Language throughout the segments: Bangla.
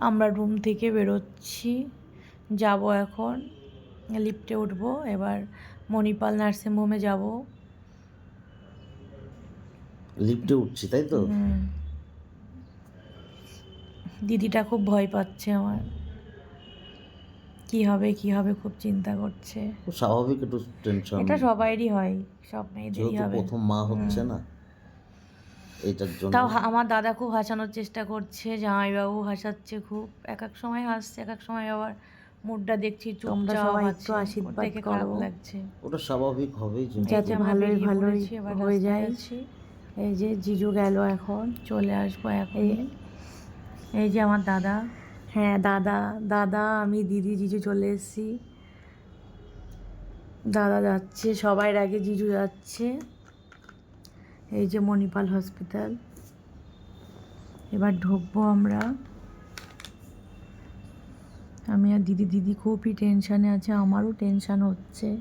আমরা রুম থেকে বেরোচ্ছি। যাব এখন। লিফটে উঠবো। এবার মণিপাল নার্সিং হোমে যাব। লিফটে উঠছি তাই তো? দিদিটা খুব ভয় পাচ্ছে আমার। কি হবে কি হবে খুব চিন্তা করছে। খুব স্বাভাবিক একটু টেনশন এটা সবাইরই হয় সব মেয়েদেরই হবে। প্রথম মা হচ্ছে না। এটার জন্য। তাও হা- আমার দাদা খুব হাসানোর চেষ্টা করছে জামাইবাবু হাসাচ্ছে খুব। এক এক সময় হাসছে এক এক সময় আবার মুডটা দেখছি তোমরা সবাই একটু আশীর্বাদ করো। লাগছে। ওটা স্বাভাবিক হবেই এই যেহেতু যে আমরা ভালোই ভালোই হয়ে যায়। এই যে জিজু গেল এখন। চলে আসব এখন। এই এই যে আমার দাদা। হ্যাঁ দাদা দাদা আমি দিদি জিজু চলে এসেছি। দাদা যাচ্ছে সবার আগে জিজু যাচ্ছে। এই যে মণিপাল হসপিটাল। এবার ঢুকবো আমরা। আমি আর দিদি দিদি খুবই টেনশানে আছে আমারও টেনশান হচ্ছে।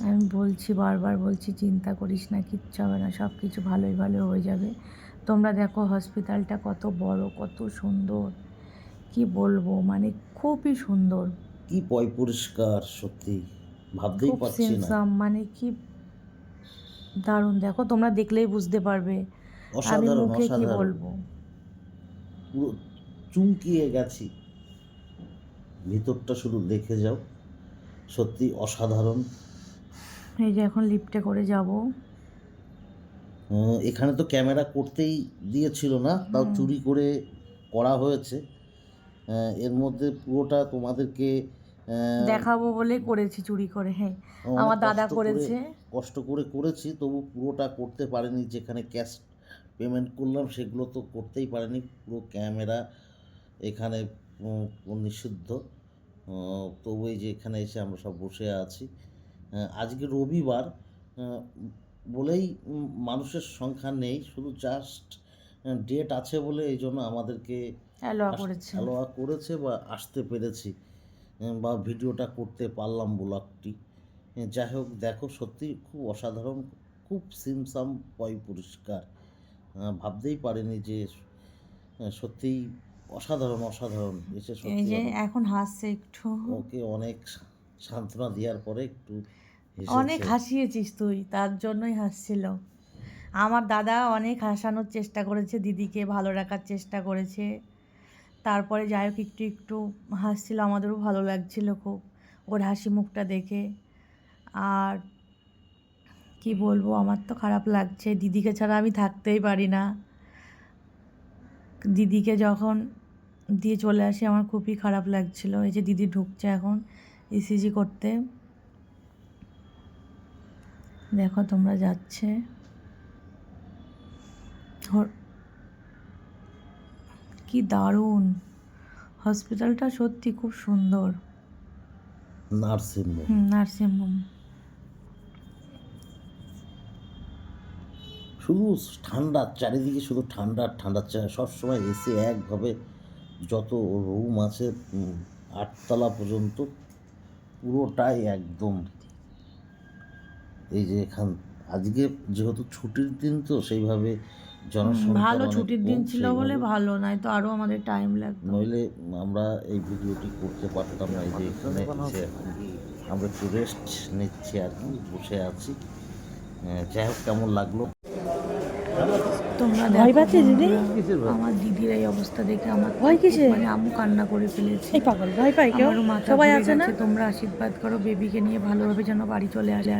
আমি বলছি বারবার বলছি চিন্তা করিস না কিচ্ছু হবে না সব কিছু ভালোই ভালো হয়ে যাবে। তোমরা দেখো হসপিটালটা কত বড় কত সুন্দর। কি বলব মানে খুবই সুন্দর। কি পয় পরিষ্কার সত্যি। ভাবতেই পারছি না। মানে কি দারুণ দেখো তোমরা দেখলেই বুঝতে পারবে। আমি মুখে কি বলব? পুরো চুমকিয়ে গেছি। ভিতরটা শুধু দেখে যাও সত্যি অসাধারণ। এই যে এখন লিফটে করে যাব। এখানে তো ক্যামেরা করতেই দিয়েছিল না তাও চুরি করে করা হয়েছে। এর মধ্যে পুরোটা তোমাদেরকে দেখাবো বলে করেছি চুরি করে হ্যাঁ। আমার দাদা করেছে। কষ্ট করে করেছি তবু পুরোটা করতে পারিনি যেখানে ক্যাশ পেমেন্ট করলাম সেগুলো তো করতেই পারিনি পুরো ক্যামেরা এখানে নিষিদ্ধ। তবু এই যে এখানে এসে আমরা সব বসে আছি। আহ, আজকে রবিবার বলেই মানুষের সংখ্যা নেই শুধু জাস্ট ডেট আছে বলে এই জন্য আমাদেরকে অ্যালোয়া করেছে বা আসতে পেরেছি। বা ভিডিওটা করতে পারলাম ব্লগটি। যাই হোক দেখো সত্যি খুব অসাধারণ খুব সিমসাম পয় পরিষ্কার। ভাবতেই পারিনি যে সত্যিই অসাধারণ অসাধারণ। এসে সত্যি যে এখন হাসছে একটু। ওকে অনেক সান্ত্বনা দেওয়ার পরে একটু অনেক হাসিয়েছিস তুই তার জন্যই হাসছিল। আমার দাদা অনেক হাসানোর চেষ্টা করেছে দিদিকে ভালো রাখার চেষ্টা করেছে। তারপরে যাই হোক, একটু একটু হাসছিল, আমাদেরও ভালো লাগছিল খুব। ওর হাসি মুখটা দেখে। আর কি বলব, আমার তো খারাপ লাগছে। দিদিকে ছাড়া আমি থাকতেই পারি না। দিদিকে যখন দিয়ে চলে আসি, আমার খুবই খারাপ লাগছিল। এই যে দিদি ঢুকছে এখন ইসিজি করতে। দেখো তোমরা যাচ্ছে। কি দারুণ। হসপিটালটা সত্যি খুব সুন্দর। নার্সিং হোম শুধু ঠান্ডা চারিদিকে শুধু ঠান্ডা ঠান্ডা চা সবসময় এসে একভাবে যত রুম আছে আটতলা পর্যন্ত পুরোটাই একদম। এই যে এখান আজকে যেহেতু ছুটির দিন তো সেইভাবে ভালো ছুটির দিন ছিল বলে ভালো নয় তো আরও আমাদের টাইম লাগতো। নইলে আমরা এই ভিডিওটি করতে পারতাম না এই যে এখানে আমরা একটু রেস্ট নিচ্ছি আর কি বসে আছি। যাই হোক কেমন লাগল? তোমরা ভয় পাচ্ছে দিদি? আমার দিদির এই অবস্থা দেখে আমার ভয় কিসের? মানে আম্মু কান্না করে ফেলেছে। এই পাগল ভয় পাই কেউ? মাথা সবাই আছে না? তোমরা আশীর্বাদ করো বেবিকে নিয়ে ভালোভাবে যেন বাড়ি চলে আসে।